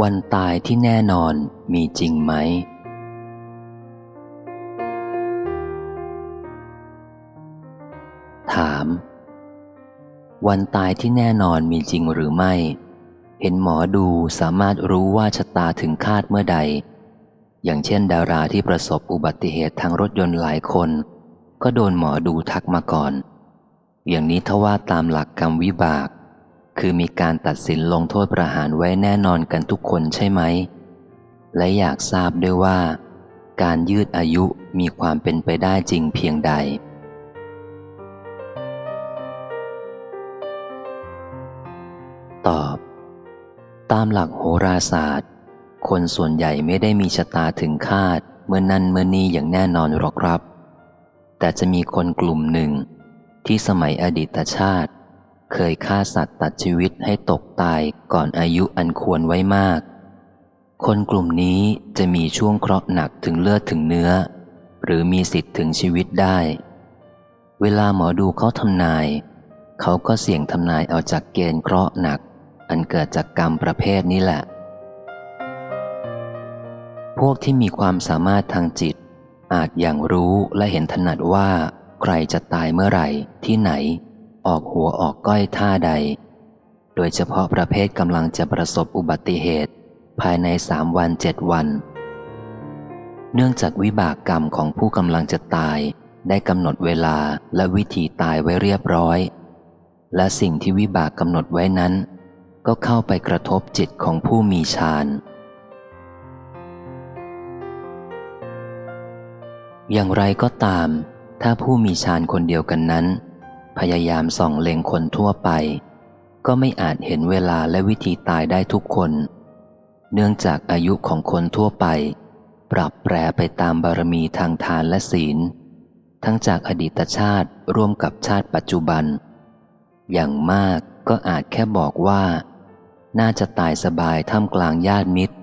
วันตายที่แน่นอนมีจริงไหม ถาม วันตายที่แน่นอนมีจริงหรือไม่ เห็นหมอดูสามารถรู้ว่าชะตาถึงคาดเมื่อใด อย่างเช่น ดาราที่ประสบอุบัติเหตุทางรถยนต์หลายคน ก็โดนหมอดูทักมาก่อน อย่างนี้ถ้าว่าตามหลักกรรมวิบาก คือมีการตัดสินลงโทษประหารไว้แน่นอนกันทุกคนใช่ไหม และอยากทราบด้วยว่า การยืดอายุมีความเป็นไปได้จริงเพียงใด ตอบ ตามหลักโหราศาสตร์ คนส่วนใหญ่ไม่ได้มีชะตาถึงคาดเมื่อนั้นเมื่อนี้อย่างแน่นอนหรอกครับ แต่จะมีคนกลุ่มหนึ่ง ที่สมัยอดีตชาติ เคยฆ่าสัตว์ตัดชีวิตให้ตกตายก่อนอายุอันควรไว้มาก คนกลุ่มนี้จะมีช่วงเคราะห์หนักถึงเลือดถึงเนื้อ หรือมีสิทธิ์ถึงชีวิตได้ เวลาหมอดูเขาทำนาย เขาก็เสี่ยงทำนายเอาจากเกณฑ์เคราะห์หนัก อันเกิดจากกรรมประเภทนี้แหละ พวกที่มีความสามารถทางจิต อาจอย่างรู้และเห็นถนัดว่า ใครจะตายเมื่อไหร่ที่ไหน ออกหัวออกก้อยท่าใด โดยเฉพาะประเภทกำลังจะประสบอุบัติเหตุ ภายในสามวันเจ็ดวัน เนื่องจากวิบากกรรมของผู้กำลังจะตาย ได้กำหนดเวลาและวิธีตายไว้เรียบร้อย และสิ่งที่วิบากกำหนดไว้นั้น ก็เข้าไปกระทบจิตของผู้มีฌานอย่างไรก็ตาม ถ้าผู้มีฌานคนเดียวกันนั้น พยายามส่องเล็งคนทั่วไป ก็ไม่อาจเห็นเวลาและวิธีตายได้ทุกคน เนื่องจากอายุของคนทั่วไป ปรับแปรไปตามบารมีทางทานและศีล ทั้งจากอดีตชาติร่วมกับชาติปัจจุบัน อย่างมากก็อาจแค่บอกว่า น่าจะตายสบายท่ามกลางญาติมิตร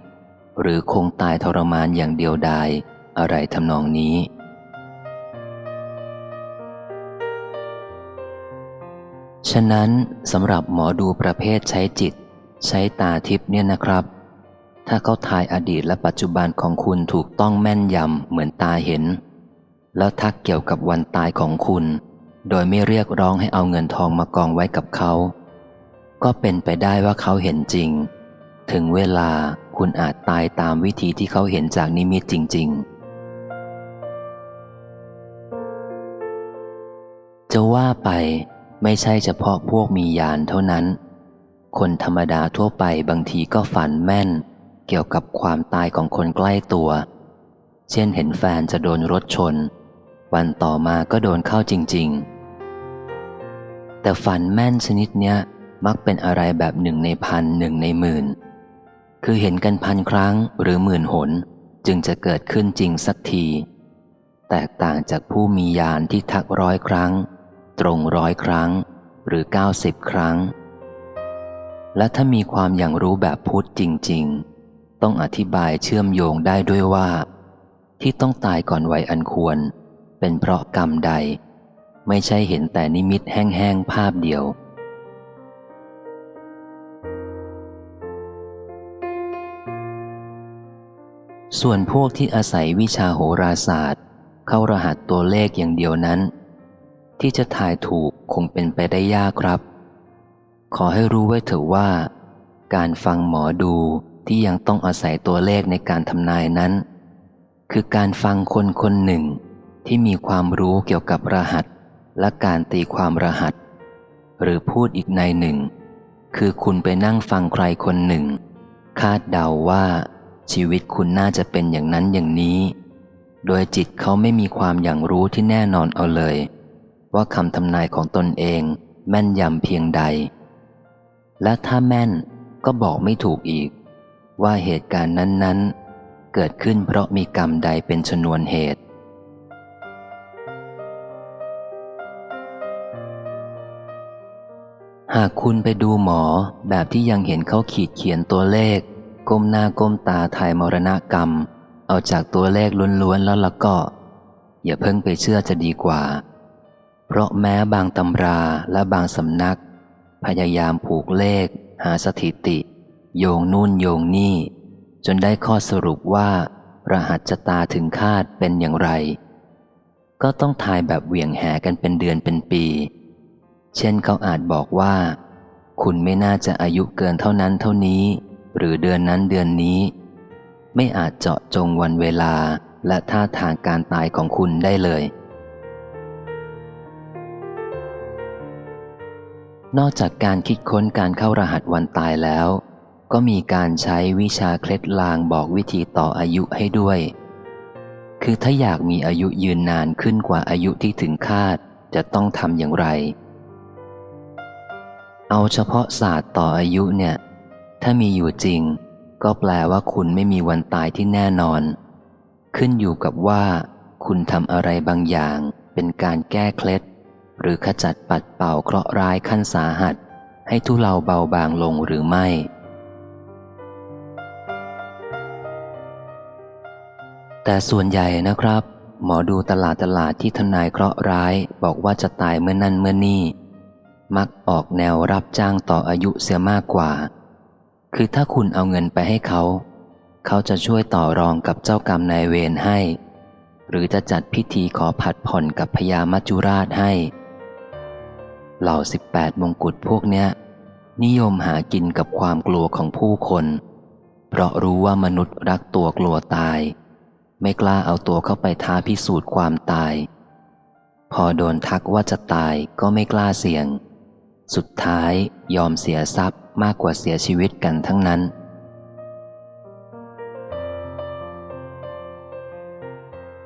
หรือคงตายทรมานอย่างเดียวดายอะไรทำนองนี้ ฉะนั้นสำหรับหมอดูประเภทใช้จิต ใช้ตาทิพย์เนี่ยนะครับ ถ้าเขาทายอดีตและปัจจุบันของคุณถูกต้องแม่นยำเหมือนตาเห็น แล้วทักเกี่ยวกับวันตายของคุณ โดยไม่เรียกร้องให้เอาเงินทองมากองไว้กับเขา ก็เป็นไปได้ว่าเขาเห็นจริง ถึงเวลาคุณอาจตายตามวิธีที่เขาเห็นจากนิมิตจริง ๆจะว่าไป ไม่ใช่เฉพาะพวกมียานเท่านั้น คนธรรมดาทั่วไปบางทีก็ฝันแม่น เกี่ยวกับความตายของคนใกล้ตัว เช่นเห็นแฟนจะโดนรถชน วันต่อมาก็โดนเข้าจริง ๆ แต่ฝันแม่นชนิดเนี้ยมักเป็นอะไรแบบหนึ่งในพันหนึ่งในหมื่น คือเห็นกันพันครั้งหรือหมื่นหน จึงจะเกิดขึ้นจริงสักที แตกต่างจากผู้มียานที่ทักร้อยครั้ง ตรงร้อยครั้งหรือเก้าสิบครั้ง และถ้ามีความอย่างรู้แบบพุทธจริง ๆ ต้องอธิบายเชื่อมโยงได้ด้วยว่า ที่ต้องตายก่อนวัยอันควร เป็นเพราะกรรมใด ไม่ใช่เห็นแต่นิมิตแห้งๆภาพเดียวส่วนพวกที่อาศัยวิชาโหราศาสตร์ เข้ารหัสตัวเลขอย่างเดียวนั้น ที่จะทายถูกคงเป็นไปได้ยากครับ ขอให้รู้ไว้เถอะว่า การฟังหมอดูที่ยังต้องอาศัยตัวเลขในการทำนายนั้น คือการฟังคนคนหนึ่งที่มีความรู้เกี่ยวกับรหัส และการตีความรหัส หรือพูดอีกในหนึ่ง คือคุณไปนั่งฟังใครคนหนึ่ง คาดเดาว่า ชีวิตคุณน่าจะเป็นอย่างนั้นอย่างนี้ โดยจิตเขาไม่มีความอย่างรู้ที่แน่นอนเอาเลย ว่าคำทำนายของตนเอง แม่นยำเพียงใด และถ้าแม่นก็บอกไม่ถูกอีก ว่าเหตุการณ์นั้น ๆ เกิดขึ้นเพราะมีกรรมใดเป็นชนวนเหตุ หากคุณไปดูหมอแบบที่ยังเห็นเขาขีดเขียนตัวเลข ก้มหน้าก้มตาทายมรณกรรม เอาจากตัวเลขล้วนๆแล้วละก็ อย่าเพิ่งไปเชื่อจะดีกว่า เพราะแม้บางตำราและบางสำนัก พยายามผูกเลข หาสถิติ โยงนู่นโยงนี่ จนได้ข้อสรุปว่า รหัสชะตาถึงคาดเป็นอย่างไร ก็ต้องทายแบบเหวี่ยงแหกันเป็นเดือนเป็นปี เช่นเขาอาจบอกว่า คุณไม่น่าจะอายุเกินเท่านั้นเท่านี้ หรือเดือนนั้นเดือนนี้ ไม่อาจเจาะจงวันเวลาและท่าทางการตายของคุณได้เลย นอกจากการคิดค้นการเข้ารหัสวันตายแล้ว ก็มีการใช้วิชาเคล็ดลางบอกวิธีต่ออายุให้ด้วย คือถ้าอยากมีอายุยืนนานขึ้นกว่าอายุที่ถึงคาดจะต้องทำอย่างไร เอาเฉพาะศาสตร์ต่ออายุเนี่ย ถ้ามีอยู่จริง ก็แปลว่าคุณไม่มีวันตายที่แน่นอน ขึ้นอยู่กับว่า คุณทำอะไรบางอย่างเป็นการแก้เคล็ด หรือขจัดปัดเป่าเคราะห์ร้ายขั้นสาหัส ให้ทุเลาเบาบางลงหรือไม่ แต่ส่วนใหญ่นะครับ หมอดูตลาดตลาดที่ทนายเคราะห์ร้ายบอกว่าจะตายเมื่อนั่นเมื่อนี่ มักออกแนวรับจ้างต่ออายุเสียมากกว่า คือถ้าคุณเอาเงินไปให้เขา เขาจะช่วยต่อรองกับเจ้ากรรมนายเวรให้หรือจะจัดพิธีขอผัดผ่อนกับพญามัจจุราชให้ เหล่าสิบแปดมงกุฎพวกเนี้ย นิยมหากินกับความกลัวของผู้คน เพราะรู้ว่ามนุษย์รักตัวกลัวตาย ไม่กล้าเอาตัวเข้าไปท้าพิสูจน์ความตาย พอโดนทักว่าจะตายก็ไม่กล้าเสี่ยง สุดท้ายยอมเสียทรัพย์มากกว่าเสียชีวิตกันทั้งนั้น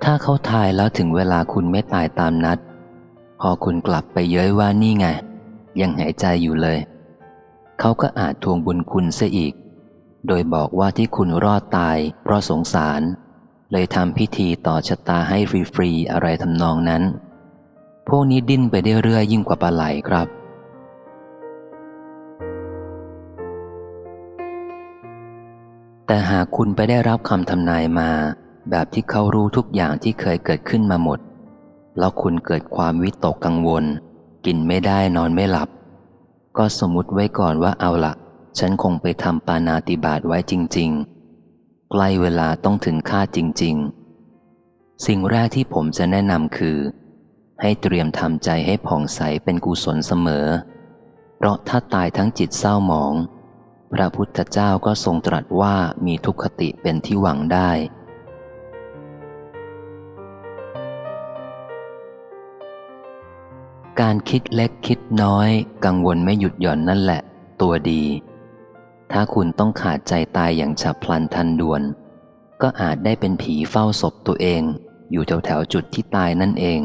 ถ้าเขาทายแล้วถึงเวลาคุณไม่ตายตามนัด พอคุณกลับไปเย้ยว่านี่ไง ยังหายใจอยู่เลย เขาก็อาจทวงบุญคุณซะอีก โดยบอกว่าที่คุณรอดตาย เพราะสงสาร เลยทำพิธีต่อชะตาให้ฟรีๆอะไรทำนองนั้น พวกนี้ดิ้นไปได้เรื่อยยิ่งกว่าปลาไหลครับแต่หากคุณไปได้รับคำทำนายมา แบบที่เขารู้ทุกอย่างที่เคยเกิดขึ้นมาหมด แล้วคุณเกิดความวิตกกังวล กินไม่ได้นอนไม่หลับ ก็สมมุติไว้ก่อนว่าเอาละฉันคงไปทำปานาติบาตไว้จริง ๆ ใกล้เวลาต้องถึงคาจริง ๆ สิ่งแรกที่ผมจะแนะนำคือ ให้เตรียมทำใจให้ผ่องใสเป็นกุศลเสมอ เพราะถ้าตายทั้งจิตเศร้าหมอง พระพุทธเจ้าก็ทรงตรัสว่ามีทุกขติเป็นที่หวังได้ การคิดเล็กคิดน้อย กังวลไม่หยุดหย่อนนั่นแหละ ตัวดี ถ้าคุณต้องขาดใจตายอย่างฉับพลันทันด่วน ก็อาจได้เป็นผีเฝ้าศพตัวเอง อยู่แถวแถวๆจุดที่ตายนั่นเอง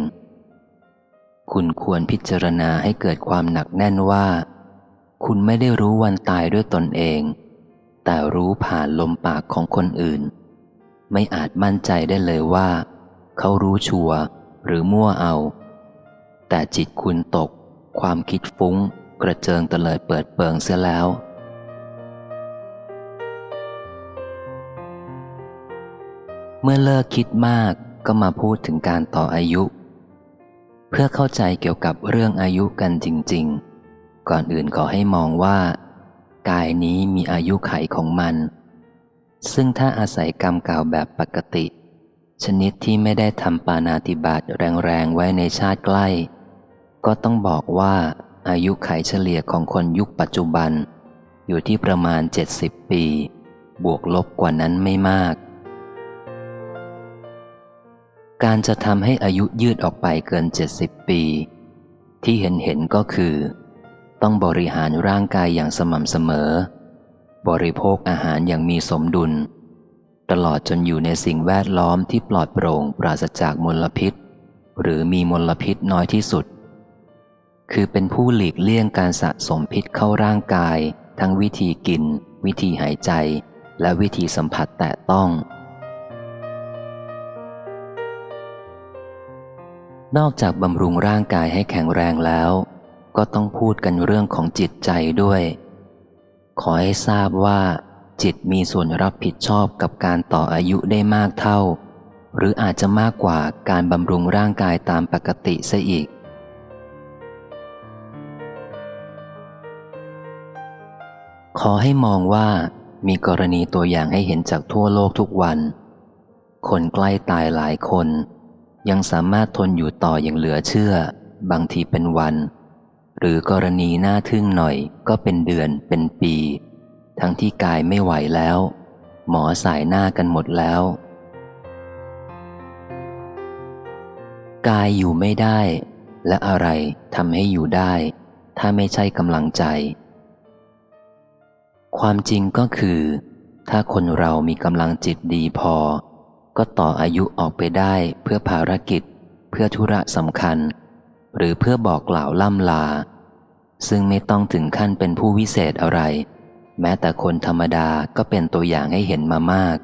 คุณควรพิจารณาให้เกิดความหนักแน่นว่า คุณไม่ได้รู้วันตายด้วยตนเอง แต่รู้ผ่านลมปากของคนอื่น ไม่อาจมั่นใจได้เลยว่า เขารู้ชัวหรือมั่วเอา แต่จิตคุณตก ความคิดฟุ้ง กระเจิงเตลิดเปิดเปิงเสียแล้ว เมื่อเลิกคิดมากก็มาพูดถึงการต่ออายุ เพื่อเข้าใจเกี่ยวกับเรื่องอายุกันจริง ๆ ก่อนอื่นขอให้มองว่า กายนี้มีอายุไขของมัน ซึ่งถ้าอาศัยกรรมเก่าแบบปกติ ชนิดที่ไม่ได้ทำปานาติบาตแรงๆไว้ในชาติใกล้ ก็ต้องบอกว่าอายุไขเฉลี่ยของคนยุคปัจจุบัน อยู่ที่ประมาณ 70 ปี บวกลบกว่านั้นไม่มาก การจะทำให้อายุยืดออกไปเกิน 70 ปี ที่เห็นเห็นก็คือ ต้องบริหารร่างกายอย่างสม่ำเสมอ บริโภคอาหารอย่างมีสมดุล ตลอดจนอยู่ในสิ่งแวดล้อมที่ปลอดโปร่งปราศจากมลพิษ หรือมีมลพิษน้อยที่สุด คือเป็นผู้หลีกเลี่ยงการสะสมพิษเข้าร่างกาย ทั้งวิธีกิน วิธีหายใจ และวิธีสัมผัสแตะต้อง นอกจากบำรุงร่างกายให้แข็งแรงแล้ว ก็ต้องพูดกันเรื่องของจิตใจด้วย ขอให้ทราบว่า จิตมีส่วนรับผิดชอบกับการต่ออายุได้มากเท่า หรืออาจจะมากกว่าการบำรุงร่างกายตามปกติซะอีก ขอให้มองว่ามีกรณีตัวอย่างให้เห็นจากทั่วโลกทุกวัน คนใกล้ตายหลายคน ยังสามารถทนอยู่ต่ออย่างเหลือเชื่อ บางทีเป็นวัน หรือกรณีน่าทึ่งหน่อยก็เป็นเดือนเป็นปี ทั้งที่กายไม่ไหวแล้ว หมอสายหน้ากันหมดแล้ว กายอยู่ไม่ได้ และอะไรทำให้อยู่ได้ ถ้าไม่ใช่กำลังใจ ความจริงก็คือ ถ้าคนเรามีกำลังจิตดีพอ ก็ต่ออายุออกไปได้เพื่อภารกิจ เพื่อธุระสำคัญ หรือเพื่อบอกกล่าวล่ำลา ซึ่งไม่ต้องถึงขั้นเป็นผู้วิเศษอะไร แม้แต่คนธรรมดาก็เป็นตัวอย่างให้เห็นมามาก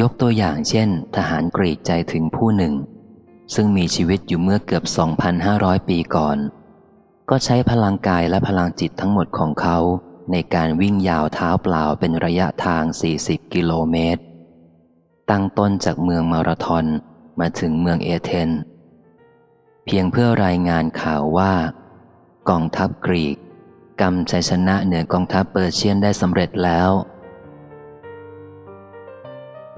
ยกตัวอย่างเช่น ทหารกรีกใจถึงผู้หนึ่ง ซึ่งมีชีวิตอยู่เมื่อเกือบ 2,500 ปีก่อน ก็ใช้พลังกายและพลังจิตทั้งหมดของเขา ในการวิ่งยาวเท้าเปล่าเป็นระยะทาง 40 กิโลเมตร ตั้งต้นจากเมืองมาราธอนมาถึงเมืองเอเธนเพียงเพื่อรายงานข่าวว่า กองทัพกรีกกำชัยชนะเหนือกองทัพเปอร์เชียนได้สำเร็จแล้ว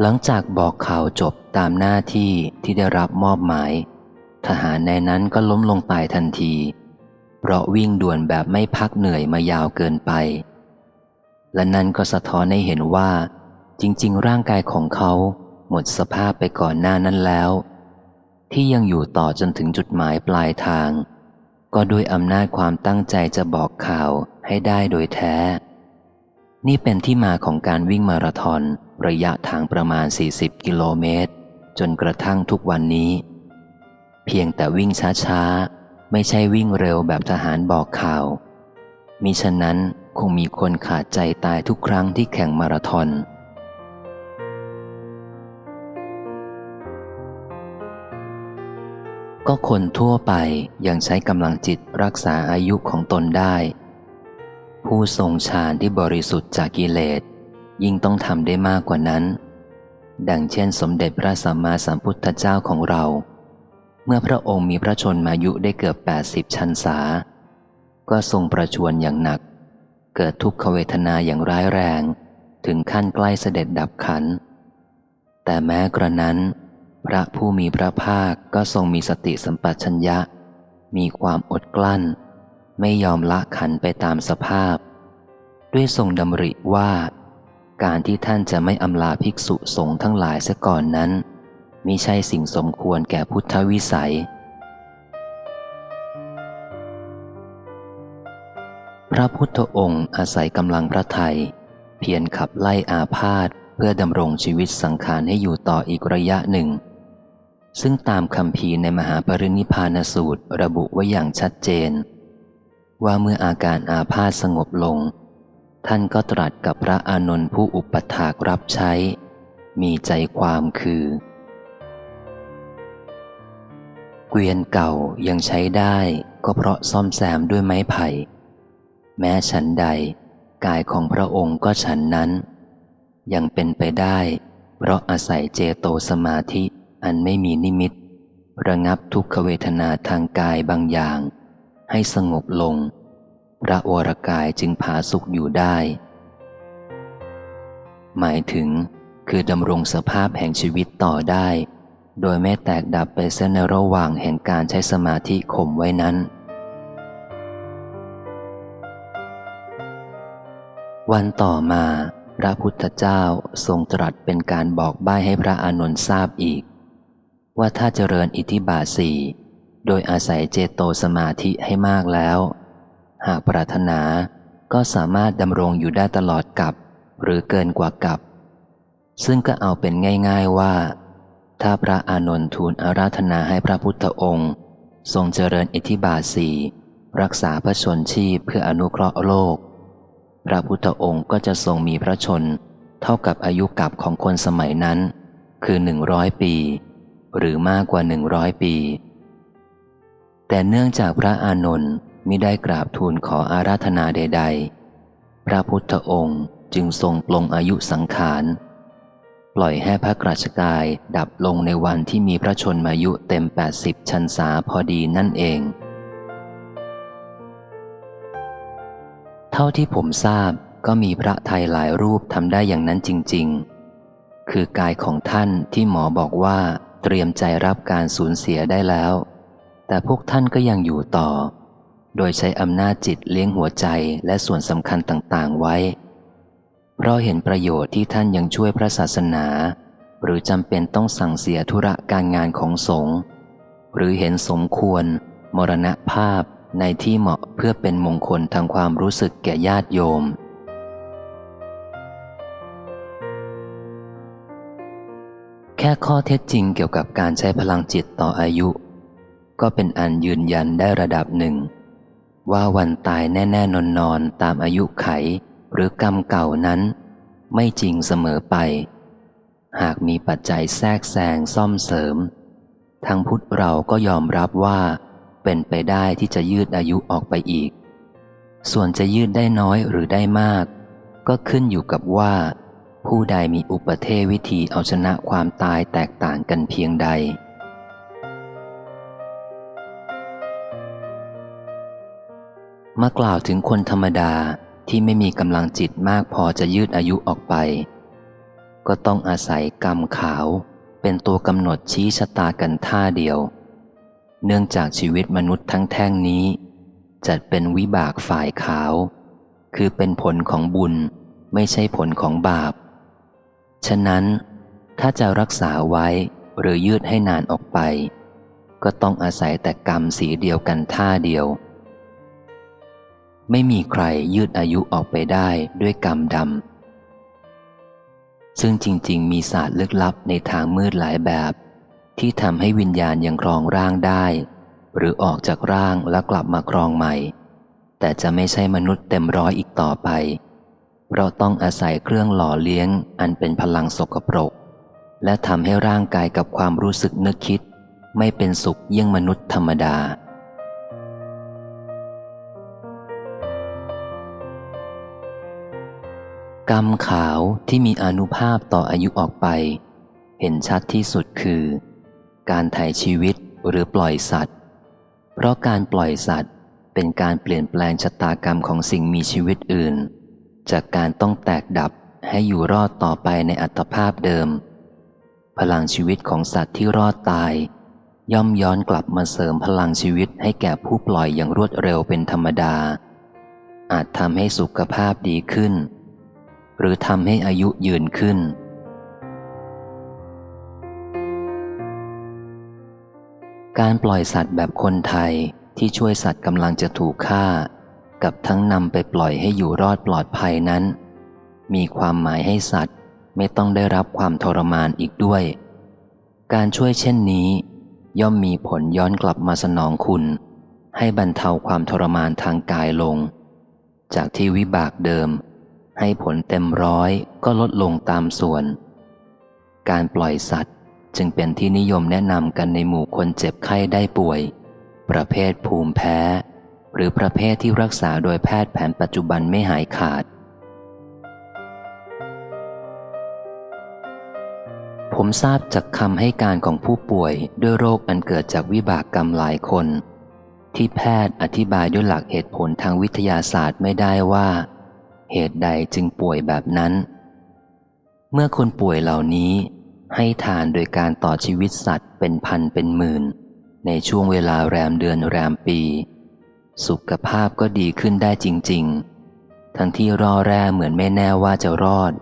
หลังจากบอกข่าวจบตามหน้าที่ที่ได้รับมอบหมาย ทหารในนั้นก็ล้มลงตายทันที เพราะวิ่งด่วนแบบไม่พักเหนื่อยมายาวเกินไป และนั่นก็สะท้อนให้เห็นว่า จริง ๆ ร่างกายของเขาหมดสภาพไปก่อนหน้านั้นแล้ว ที่ยังอยู่ต่อจนถึงจุดหมายปลายทาง ก็ด้วยอำนาจความตั้งใจจะบอกข่าวให้ได้โดยแท้ นี่เป็นที่มาของการวิ่งมาราธอนระยะทางประมาณ 40 กิโลเมตร จนกระทั่งทุกวันนี้ เพียงแต่วิ่งช้าๆ ไม่ใช่วิ่งเร็วแบบทหารบอกข่าว มิฉะนั้นคงมีคนขาดใจตายทุกครั้งที่แข่งมาราธอน ก็คนทั่วไปยังใช้กำลังจิตรักษาอายุของตนได้ ผู้ทรงฌานที่บริสุทธิ์จากกิเลส ยิ่งต้องทำได้มากกว่านั้น ดังเช่นสมเด็จพระสัมมาสัมพุทธเจ้าของเรา เมื่อพระองค์มีพระชนมายุได้เกือบ 80 ชันษา ก็ทรงประชวรอย่างหนัก เกิดทุกขเวทนาอย่างร้ายแรง ถึงขั้นใกล้เสด็จดับขัน แต่แม้กระนั้น พระผู้มีพระภาคก็ทรงมีสติสัมปชัญญะ มีความอดกลั้น ไม่ยอมละขันไปตามสภาพ ด้วยทรงดำริว่า การที่ท่านจะไม่อำลาภิกษุสงฆ์ทั้งหลายเสียก่อนนั้นมิใช่สิ่งสมควรแก่พุทธวิสัย พระพุทธองค์อาศัยกำลังพระไทย เพียรขับไล่อาพาธเพื่อดำรงชีวิตสังขารให้อยู่ต่ออีกระยะหนึ่ง ซึ่งตามคำพีในมหาปรินิพานสูตรระบุไว้อย่างชัดเจน ว่าเมื่ออาการอาพาธสงบลง ท่านก็ตรัสกับพระอานนท์ผู้อุปถากรับใช้ มีใจความคือ เกวียนเก่ายังใช้ได้ก็เพราะซ่อมแซมด้วยไม้ไผ่ แม้ฉันใด กายของพระองค์ก็ฉันนั้น ยังเป็นไปได้ เพราะอาศัยเจโตสมาธิ อันไม่มีนิมิต ระงับทุกขเวทนาทางกายบางอย่าง ให้สงบลง พระวรกายจึงผาสุกอยู่ได้ หมายถึงคือดำรงสภาพแห่งชีวิตต่อได้ โดยไม่แตกดับไปเส้นระหว่างแห่งการใช้สมาธิข่มไว้นั้น วันต่อมาพระพุทธเจ้าทรงตรัสเป็นการบอกใบ้ให้พระอานนท์ทราบอีก ว่าถ้าเจริญอิทธิบาทสี่โดยอาศัยเจโตสมาธิให้มากแล้ว หากปรารถนาก็สามารถดำรงอยู่ได้ตลอดกับ หรือเกินกว่ากับ ซึ่งก็เอาเป็นง่าย ๆว่า ถ้าพระอานนท์ทูลอาราธนาให้พระพุทธองค์ ทรงเจริญอิทธิบาทสี่รักษาพระชนชีพเพื่ออนุเคราะห์โลก พระพุทธองค์ก็จะทรงมีพระชน เท่ากับอายุกับของคนสมัยนั้น คือหนึ่งร้อยปี หรือมากกว่าหนึ่งร้อยปี แต่เนื่องจากพระอานนท์มิได้กราบทูลขออาราธนาใด ๆ พระพุทธองค์จึงทรงปลงอายุสังขาร ปล่อยให้พระกราชกายดับลงในวันที่มีพระชนมายุเต็ม 80 ชันษาพอดีนั่นเองทท่าที่ผมทราบก็มีพระไทยหลายรูปทำได้อย่างนั้นจริง ๆ คือกายของท่านที่หมอบอกว่า เตรียมใจรับการสูญเสียได้แล้ว แต่พวกท่านก็ยังอยู่ต่อ โดยใช้อำนาจจิตเลี้ยงหัวใจและส่วนสำคัญต่างๆไว้ เพราะเห็นประโยชน์ที่ท่านยังช่วยพระศาสนา หรือจำเป็นต้องสั่งเสียธุระการงานของสงฆ์หรือเห็นสมควร มรณภาพในที่เหมาะเพื่อเป็นมงคลทางความรู้สึกแก่ญาติโยม แค่ข้อเท็จจริงเกี่ยวกับการใช้พลังจิตต่ออายุ ก็เป็นอันยืนยันได้ระดับหนึ่ง ว่าวันตายแน่ๆนอนนอนตามอายุไข หรือกรรมเก่านั้น ไม่จริงเสมอไป หากมีปัจจัยแทรกแซงซ่อมเสริม ทางพุทธเราก็ยอมรับว่า เป็นไปได้ที่จะยืดอายุออกไปอีก ส่วนจะยืดได้น้อยหรือได้มาก ก็ขึ้นอยู่กับว่า ผู้ใดมีอุปเทวิธีเอาชนะความตายแตกต่างกันเพียงใด มากล่าวถึงคนธรรมดาที่ไม่มีกำลังจิตมากพอจะยืดอายุออกไป ก็ต้องอาศัยกรรมขาวเป็นตัวกำหนดชี้ชะตากันท่าเดียว เนื่องจากชีวิตมนุษย์ทั้งแท่งนี้ จัดเป็นวิบากฝ่ายขาว คือเป็นผลของบุญไม่ใช่ผลของบาป ฉะนั้น ถ้าจะรักษาไว้หรือยืดให้นานออกไป ก็ต้องอาศัยแต่กรรมสีเดียวกันท่าเดียว ไม่มีใครยืดอายุออกไปได้ด้วยกรรมดำซึ่งจริง ๆ มีศาสตร์ลึกลับในทางมืดหลายแบบ ที่ทำให้วิญญาณยังครองร่างได้ หรือออกจากร่างแล้วกลับมาครองใหม่ แต่จะไม่ใช่มนุษย์เต็มร้อยอีกต่อไป เราต้องอาศัยเครื่องหล่อเลี้ยงอันเป็นพลังสกปรก และทำให้ร่างกายกับความรู้สึกนึกคิด ไม่เป็นสุขเยี่ยงมนุษย์ธรรมดา กรรมขาวที่มีอนุภาพต่ออายุออกไป เห็นชัดที่สุดคือ การถ่ายชีวิตหรือปล่อยสัตว์ เพราะการปล่อยสัตว์เป็นการเปลี่ยนแปลงชะตากรรมของสิ่งมีชีวิตอื่น จากการต้องแตกดับให้อยู่รอดต่อไปในอัตภาพเดิม พลังชีวิตของสัตว์ที่รอดตาย ย่อมย้อนกลับมาเสริมพลังชีวิตให้แก่ผู้ปล่อยอย่างรวดเร็วเป็นธรรมดา อาจทำให้สุขภาพดีขึ้น หรือทำให้อายุยืนขึ้นการปล่อยสัตว์แบบคนไทยที่ช่วยสัตว์กำลังจะถูกฆ่า กับทั้งนำไปปล่อยให้อยู่รอดปลอดภัยนั้น มีความหมายให้สัตว์ไม่ต้องได้รับความทรมานอีกด้วย การช่วยเช่นนี้ ย่อมมีผลย้อนกลับมาสนองคุณ ให้บรรเทาความทรมานทางกายลง จากที่วิบากเดิม ให้ผลเต็มร้อยก็ลดลงตามส่วน การปล่อยสัตว์จึงเป็นที่นิยมแนะนำกันในหมู่คนเจ็บไข้ได้ป่วย ประเภทภูมิแพ้ หรือประเภทที่รักษาโดยแพทย์แผนปัจจุบันไม่หายขาด ผมทราบจากคำให้การของผู้ป่วยด้วยโรคอันเกิดจากวิบากกรรมหลายคน ที่แพทย์อธิบายด้วยหลักเหตุผลทางวิทยาศาสตร์ไม่ได้ว่า เหตุใดจึงป่วยแบบนั้น เมื่อคนป่วยเหล่านี้ให้ทานโดยการต่อชีวิตสัตว์เป็นพันเป็นหมื่น ในช่วงเวลาแรมเดือนแรมปี สุขภาพก็ดีขึ้นได้จริง ๆ ทั้งที่รอแร่เหมือนไม่แน่ว่าจะรอด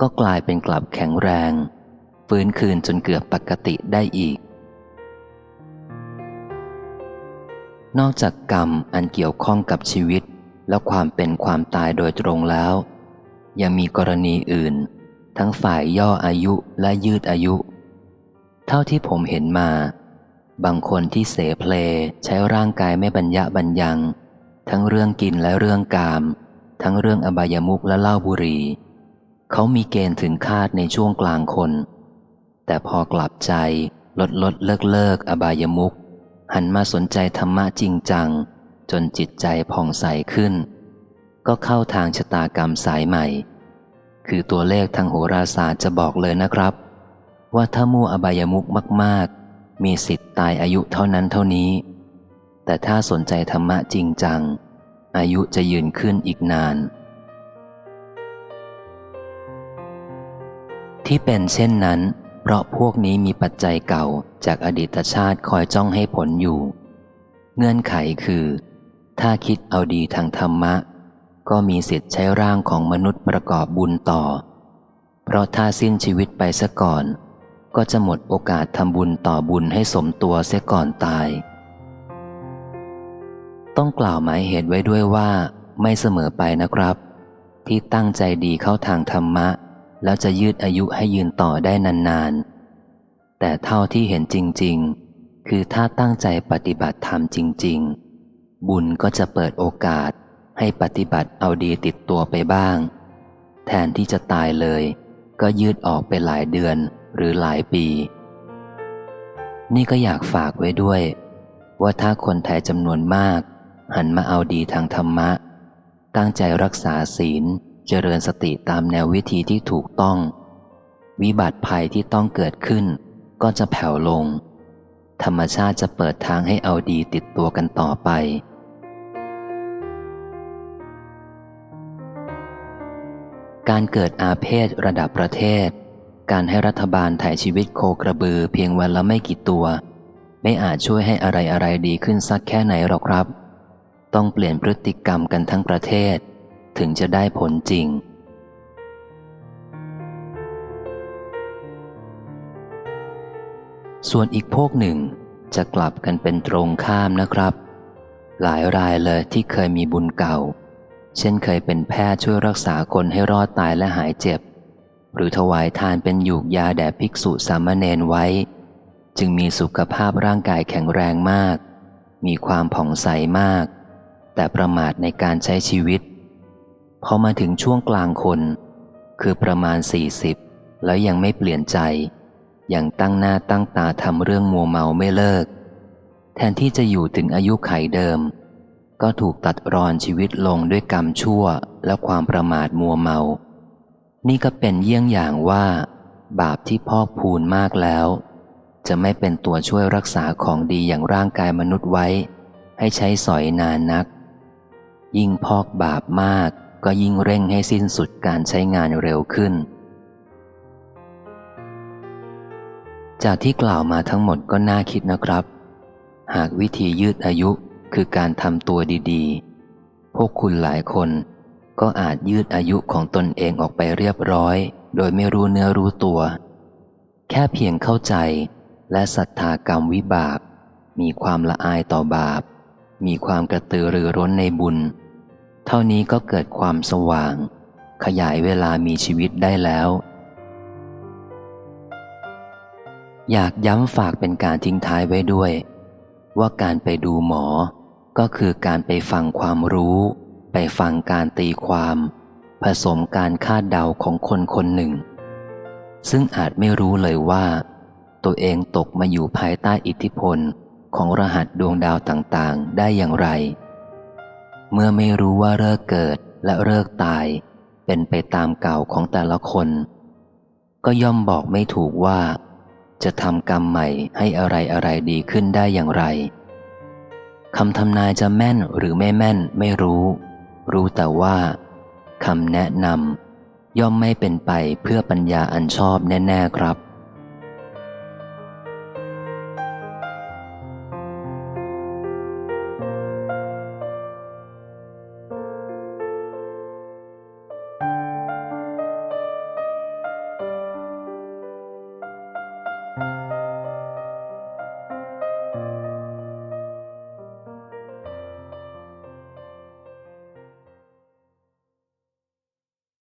ก็กลายเป็นกลับแข็งแรง ฟื้นคืนจนเกือบปกติได้อีก นอกจากกรรมอันเกี่ยวข้องกับชีวิตและความเป็นความตายโดยตรงแล้ว ยังมีกรณีอื่น ทั้งฝ่ายย่ออายุและยืดอายุ เท่าที่ผมเห็นมา บางคนที่เสเพลใช้ร่างกายไม่บรรยะบรรยัง ทั้งเรื่องกินและเรื่องกาม ทั้งเรื่องอบายมุกและเล้าบุรี เขามีเกณฑ์ถึงคาดในช่วงกลางคน แต่พอกลับใจลดลดเลิกเลิกอบายมุก หันมาสนใจธรรมะจริงจัง จนจิตใจผ่องใสขึ้น ก็เข้าทางชะตากรรมสายใหม่ คือตัวเลขทางโหราศาสตร์จะบอกเลยนะครับ ว่าถ้ามั่วอบายมุกมากๆ มีสิทธิ์ตายอายุเท่านั้นเท่านี้ แต่ถ้าสนใจธรรมะจริงจัง อายุจะยืนขึ้นอีกนาน ที่เป็นเช่นนั้น เพราะพวกนี้มีปัจจัยเก่าจากอดีตชาติคอยจ้องให้ผลอยู่ เงื่อนไขคือ ถ้าคิดเอาดีทางธรรมะ ก็มีสิทธิ์ใช้ร่างของมนุษย์ประกอบบุญต่อ เพราะถ้าสิ้นชีวิตไปซะก่อน ก็จะหมดโอกาสทำบุญต่อบุญให้สมตัวเสียก่อนตาย ต้องกล่าวหมายเหตุไว้ด้วยว่า ไม่เสมอไปนะครับ ที่ตั้งใจดีเข้าทางธรรมะ แล้วจะยืดอายุให้ยืนต่อได้นานๆ แต่เท่าที่เห็นจริง ๆ คือถ้าตั้งใจปฏิบัติธรรมจริง ๆ บุญก็จะเปิดโอกาสให้ปฏิบัติเอาดีติดตัวไปบ้าง แทนที่จะตายเลย ก็ยืดออกไปหลายเดือน หรือหลายปี นี่ก็อยากฝากไว้ด้วย ว่าถ้าคนไทยจำนวนมาก หันมาเอาดีทางธรรมะ ตั้งใจรักษาศีลเจริญสติตามแนววิธีที่ถูกต้อง วิบัติภัยที่ต้องเกิดขึ้น ก็จะแผ่วลง ธรรมชาติจะเปิดทางให้เอาดีติดตัวกันต่อไปการเกิดอาเพศระดับประเทศ การให้รัฐบาลถ่ายชีวิตโคกระบือเพียงวันละไม่กี่ตัว ไม่อาจช่วยให้อะไรอะไรดีขึ้นสักแค่ไหนหรอกครับ ต้องเปลี่ยนพฤติกรรมกันทั้งประเทศ ถึงจะได้ผลจริง ส่วนอีกพวกหนึ่งจะกลับกันเป็นตรงข้ามนะครับ หลายรายเลยที่เคยมีบุญเก่า เช่นเคยเป็นแพทย์ช่วยรักษาคนให้รอดตายและหายเจ็บ หรือถวายทานเป็นหยูกยาแด่ภิกษุสามเณรไว้ จึงมีสุขภาพร่างกายแข็งแรงมาก มีความผ่องใสมาก แต่ประมาทในการใช้ชีวิต พอมาถึงช่วงกลางคน คือประมาณ 40 แล้วยังไม่เปลี่ยนใจ ยังตั้งหน้าตั้งตาทำเรื่องมัวเมาไม่เลิก แทนที่จะอยู่ถึงอายุไขเดิม ก็ถูกตัดรอนชีวิตลงด้วยกรรมชั่วและความประมาทมัวเมา นี่ก็เป็นเยี่ยงอย่างว่า บาปที่พอกพูนมากแล้ว จะไม่เป็นตัวช่วยรักษาของดีอย่างร่างกายมนุษย์ไว้ ให้ใช้สอยนานนัก ยิ่งพอกบาปมากก็ยิ่งเร่งให้สิ้นสุดการใช้งานเร็วขึ้น จากที่กล่าวมาทั้งหมดก็น่าคิดนะครับ หากวิธียืดอายุคือการทำตัวดีๆ พวกคุณหลายคน ก็อาจยืดอายุของตนเองออกไปเรียบร้อย โดยไม่รู้เนื้อรู้ตัว แค่เพียงเข้าใจและศรัทธากรรมวิบาก มีความละอายต่อบาป มีความกระตือรือร้นในบุญ เท่านี้ก็เกิดความสว่าง ขยายเวลามีชีวิตได้แล้ว อยากย้ำฝากเป็นการทิ้งท้ายไว้ด้วย ว่าการไปดูหมอ ก็คือการไปฟังความรู้ ไปฟังการตีความ ผสมการคาดเดาของคนคนหนึ่ง ซึ่งอาจไม่รู้เลยว่า ตัวเองตกมาอยู่ภายใต้อิทธิพลของรหัสดวงดาวต่างๆ ได้อย่างไร เมื่อไม่รู้ว่าเลิกเกิดและเลิกตาย เป็นไปตามเก่าของแต่ละคน ก็ย่อมบอกไม่ถูกว่า จะทำกรรมใหม่ให้อะไรอะไรดีขึ้นได้อย่างไรคำทำนายจะแม่นหรือไม่แม่นไม่รู้ รู้แต่ว่าคำแนะนำย่อมไม่เป็นไปเพื่อปัญญาอันชอบแน่ ๆ ครับ